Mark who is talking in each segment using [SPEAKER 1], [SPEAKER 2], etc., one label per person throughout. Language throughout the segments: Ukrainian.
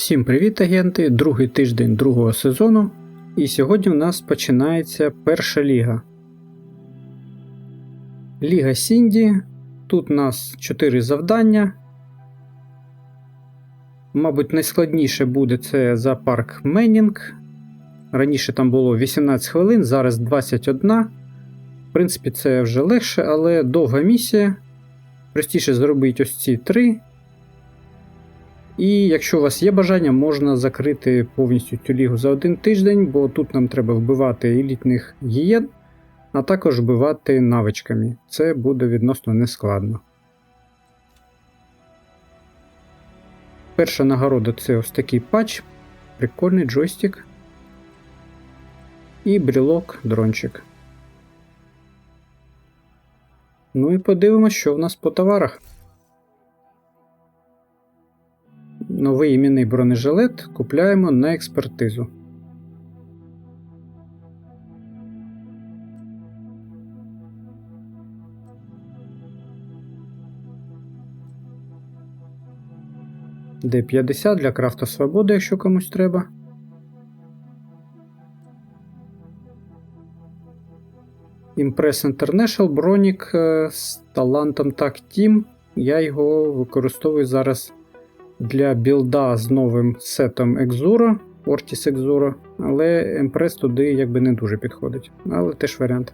[SPEAKER 1] Всім привіт, агенти! Другий тиждень другого сезону. І сьогодні в нас починається перша ліга. Ліга Сінді. Тут у нас 4 завдання. Мабуть, найскладніше буде це за парк Меннінг. Раніше там було 18 хвилин, зараз 21. В принципі, це вже легше, але довга місія. Простіше зробити ось ці три. І якщо у вас є бажання, можна закрити повністю цю лігу за один тиждень, бо тут нам треба вбивати елітних гієн, а також вбивати навичками. Це буде відносно нескладно. Перша нагорода це ось такий патч, прикольний джойстик. І брілок дрончик. Ну і подивимось, що в нас по товарах. Новий іменний бронежилет купляємо на експертизу. Д50 для крафта свободи, якщо комусь треба. Impress International бронік е, з талантом Так Team. Я його використовую зараз для білда з новим сетом Exura, Ortis Exura, але Empress туди якби не дуже підходить. Але теж варіант.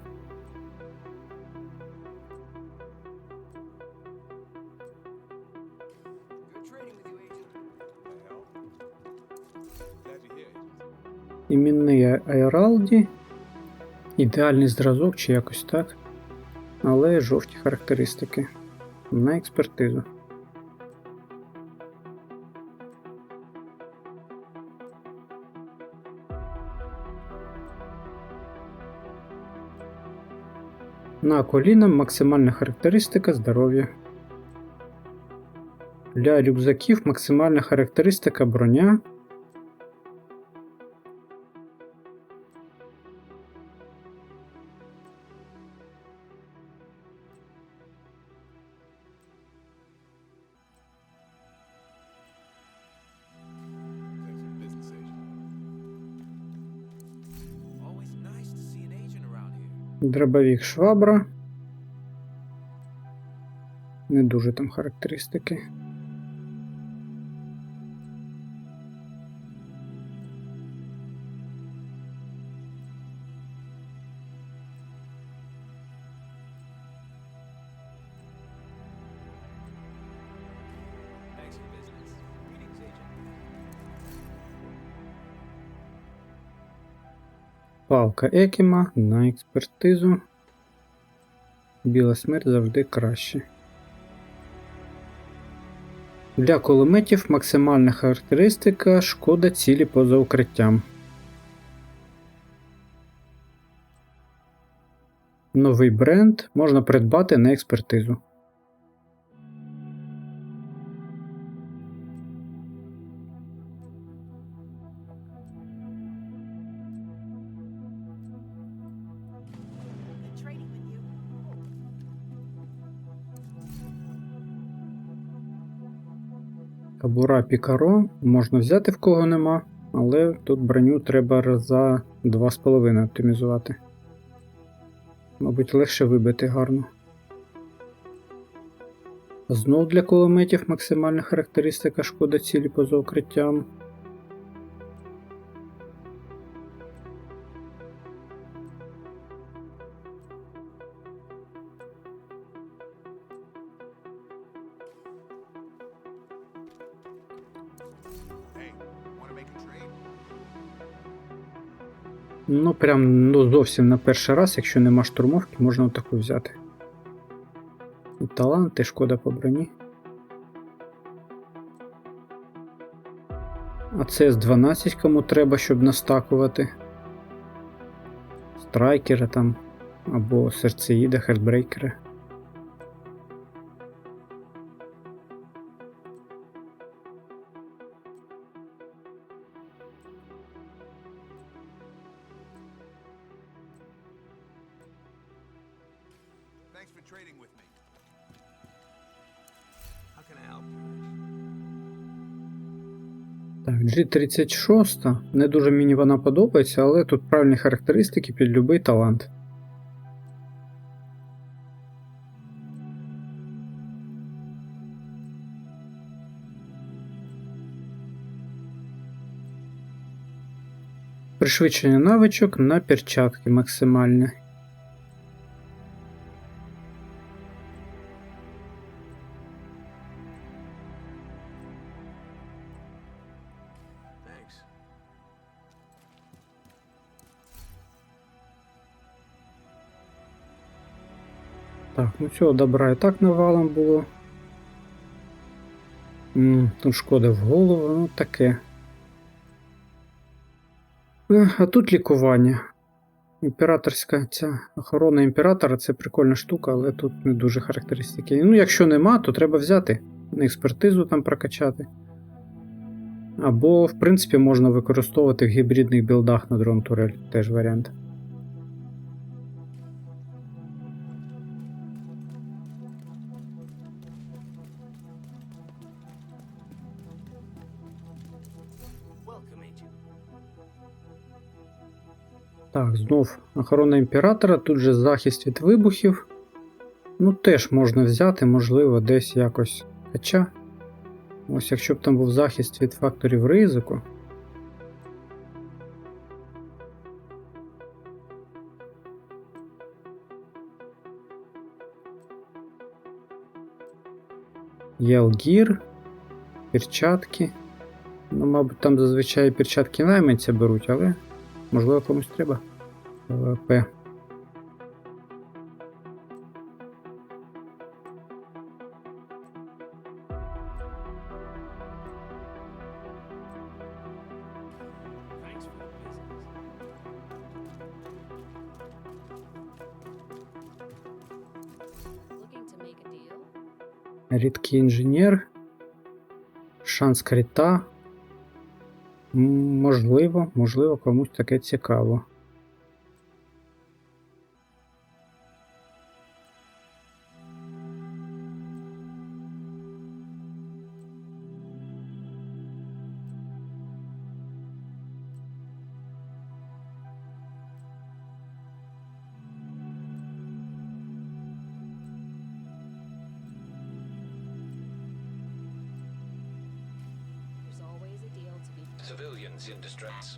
[SPEAKER 1] Імінний Айралді. Ідеальний зразок чи якось так. Але жовті характеристики. На експертизу. На коліна максимальна характеристика здоров'я. Для рюкзаків максимальна характеристика броня.
[SPEAKER 2] Around.
[SPEAKER 1] Дробовік швабра. Не дуже там характеристики. Палка Екіма на експертизу. Біла смерть завжди краще. Для кулеметів максимальна характеристика шкода цілі поза укриттям. Новий бренд можна придбати на експертизу. Кабура Пікаро можна взяти в кого нема, але тут броню треба за 2,5 оптимізувати. Мабуть, легше вибити гарно. Знов для кулеметів максимальна характеристика шкода цілі поза укриттям. Ну, прям ну, зовсім на перший раз, якщо нема штурмовки, можна таку взяти. І талант, і шкода по броні. А це з 12 кому треба, щоб настакувати. Страйкера там. Або серцеїда, хердбрейкера.
[SPEAKER 2] Thanks for trading with me. How can I help?
[SPEAKER 1] Так, G36. Не дуже мені вона подобається, але тут правильні характеристики під будь-який талант. Пришвидшення навичок на перчатки максимальне. Так, ну цього добра і так навалом було. Тут шкода в голову, ну таке. Ех, А тут лікування. Імператорська ця охорона імператора це прикольна штука, але тут не дуже характеристики. Ну, якщо нема, то треба взяти. На експертизу там прокачати. Або, в принципі, можна використовувати в гібридних білдах на дрон турель. Теж варіант. Так, знов охорона імператора, тут же захист від вибухів. Ну, теж можна взяти, можливо, десь якось. Хоча, ось якщо б там був захист від факторів ризику. Єлгір, перчатки. Ну, мабуть, там зазвичай перчатки найманця беруть, але Можливо, комусь треба
[SPEAKER 3] П.
[SPEAKER 1] Редкий инженер. шанс крита. Можливо, можливо, комусь таке цікаво.
[SPEAKER 4] Civilians in distress.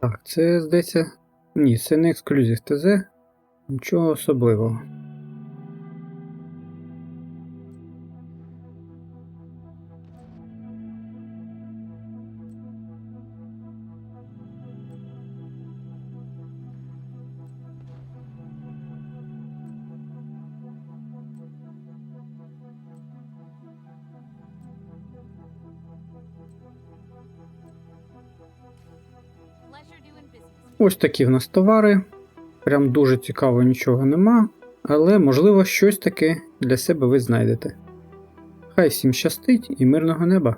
[SPEAKER 1] Так, це здається. Ні, це не ексклюзив ТЗ. Нічого особливого. Ось такі в нас товари. Прям дуже цікаво нічого нема, але можливо щось таке для себе ви знайдете. Хай всім щастить і мирного неба!